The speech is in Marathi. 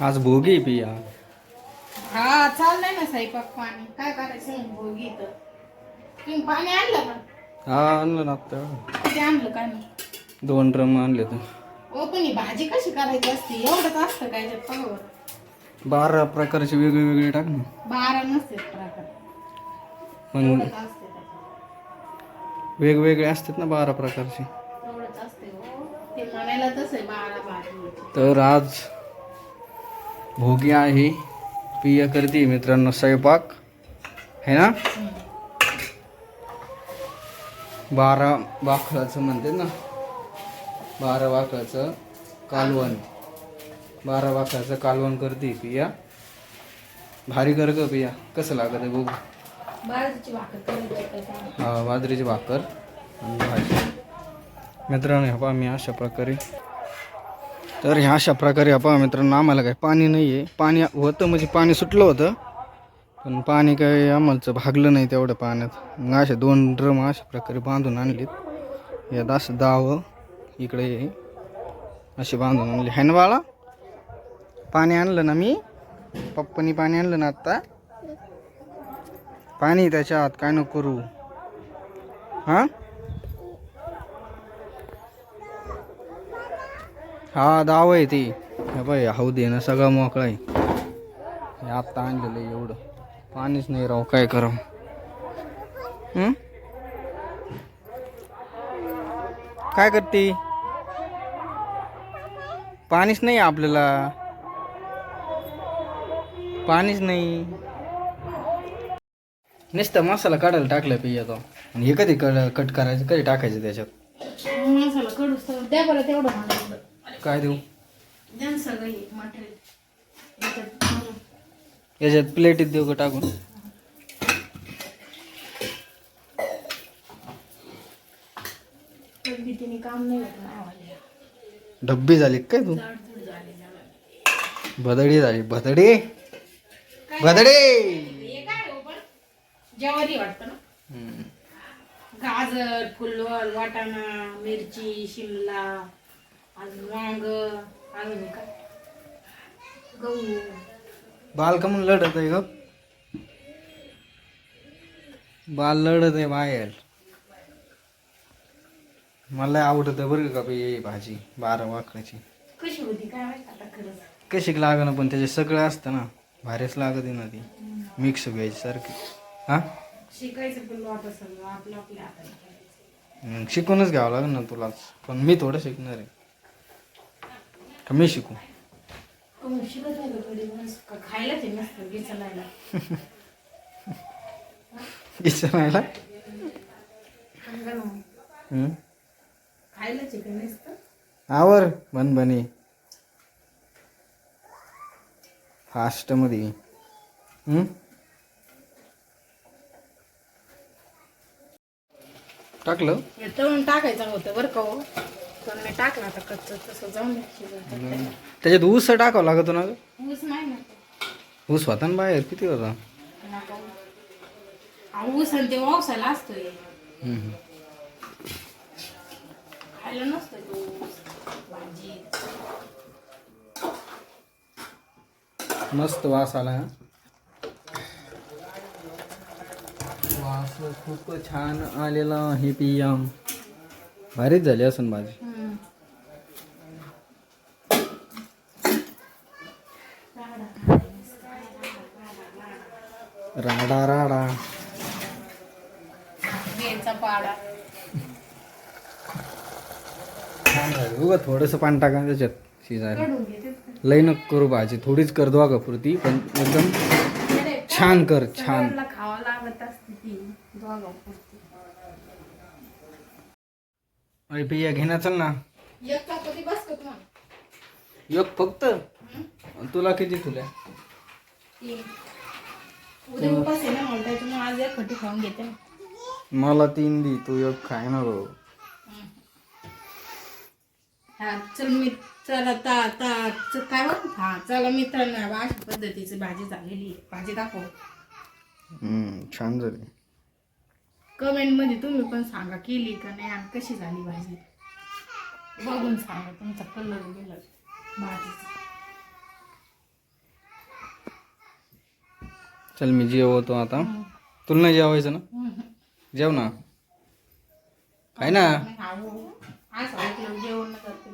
आज भोगी पिया. हा चाललंय ना स्वयंपाक पाणी. काय करायचं भोगी तर तुम्ही पाणी आणलं का? हा आणलं ना आता. किती आणलं काय नाही दोन ड्रम आणले तर. ओ पण ही भाजी कशी करायची असते? एवढंच असतं काय बारा प्रकारचे वेगळे वेगळे टाक ना. बारा नसते प्रकार. मग एवढंच असते त्याच्यात. वेगवेगळे असतात ना बारा प्रकारचे. एवढंच असते हो. ते म्हणायला तसं आहे बारा भाजी तर आज भोगी आहे. पिया करते मित्रांनो स्वयंपाक. है ना? बारा बाखराचं म्हणते ना? बारा बाखराचं कालवण. बारा बाखराचं कालवण करते पिया भारी कर ग पिया कसं लागत आहे बघू. हा बाजरीची भाकर आणि भाजी. मित्रांनो पहा मी अशा प्रकारे तर ह्या अशा प्रकारे ह्या पहा मित्रांनो आम्हाला काय पाणी नाही आहे पाणी होतं म्हणजे पाणी सुटलं होतं पण पाणी काय आम्हालाचं भागलं नाही तेवढं पाण्यात. मग असे दोन ड्रम अशा प्रकारे बांधून आणलेत. यात असं दावं इकडे असे बांधून आणले. हॅनवाळा बाळा? पाणी आणलं ना मी? पप्पानी पाणी आणलं ना आत्ता? पाणी त्याच्या आत काय नको करू. हां? हा दाव आहे ती. बाई हाऊ दे ना सगळा मोकळा आहे. हे आत्ता आणलेलं आहे एवढं. पाणीच नाही राव काय कराव? काय करते? पाणीच नाही आपल्याला. पाणीच नाही. नुसतं मसाला काढायला टाकला पिया तो. आणि हे कधी कट कट करायचं कधी टाकायचं त्याच्यात? मसाला कडूस द्या बरं तेवढं. काय देऊ सगळं हे मटेरियल याच्यात भरून. याच्यात प्लेटीत देऊ का टाकून पण भीतीने काम नाही होत ना आम्हाला. डब्बी झाली काय तू जाडजूड झालेलं. भदडी झाली भदडी भदडी हे काय हो पण? ज्वारी वाटतं ना हम्म. गाजर फुलवल वाटाणा मिरची शिमला अजून वांग अजून काय? गहू. बाल का म्हणून लढत आहे ग? बाल लढत आहे बाहेर. मला आवडत बरं का बाई ही भाजी बारा वाकडाची कशी होती? काय माहीत आता खरंच? कशी लागणं पण त्याचे सगळं असतं ना भारीच लागत ना ती. मिक्स व्हायची सारखी. हा? शिकायचं पण वाटत सगळं आपलं आपल्या हाताने करायचं. मग शिकूनच घ्यावं लागेल ना तुलाच. पण मी थोडं शिकणार आहे. का मी शिकू. शिकत नाही विचारायला आवर बन बने. फास्टमध्ये हम्म? टाकलं? तळून टाकायचं होतं बरं का हो. पण मी टाकलं आता कच्च तसं जाऊन दे शिजायला. त्याच्यात ऊस टाकावं लागतो ना ग ऊस नाही ना ऊस होता ना बाहेर किती होता ऊस. आणि ते वावसाला असतोय हम्म. खायला नसतं भाजी मस्त वास आला हा. वास खूप छान आलेला आहे पिया भारीच झाली असन भाजी राडा राडा. पाडा. झाली. उगा थोडंसं पाणी टाका त्याच्यात शिजायला. लई नको करू भाजी. थोडीच कर दोघा पुरती पण एकदम छान कर छान. अरे घेण्या चल ना. एक का फक्त? तुला किती तुला? उद्या उपास आहे ना मला त्याच्यामुळे आज एक खटी खाऊन घेते. मला तीन दी तू एक खाय ना रो हा चल मी चला ता ता च- काय म्हणत हा चला मित्रांनो अशा पद्धतीची भाजी झालेली आहे. भाजी दाखव. हम्म, छान झाली. कमेंटमध्ये तुम्ही पण सांगा केली का नाही आणि कशी झाली भाजी? बघून सांगा तुमचा कलर बिलर भाजीचा. चल मी जेवतो आता. तुला नाही जेवायचं ना? जेव ना. काय ना? जेवण करते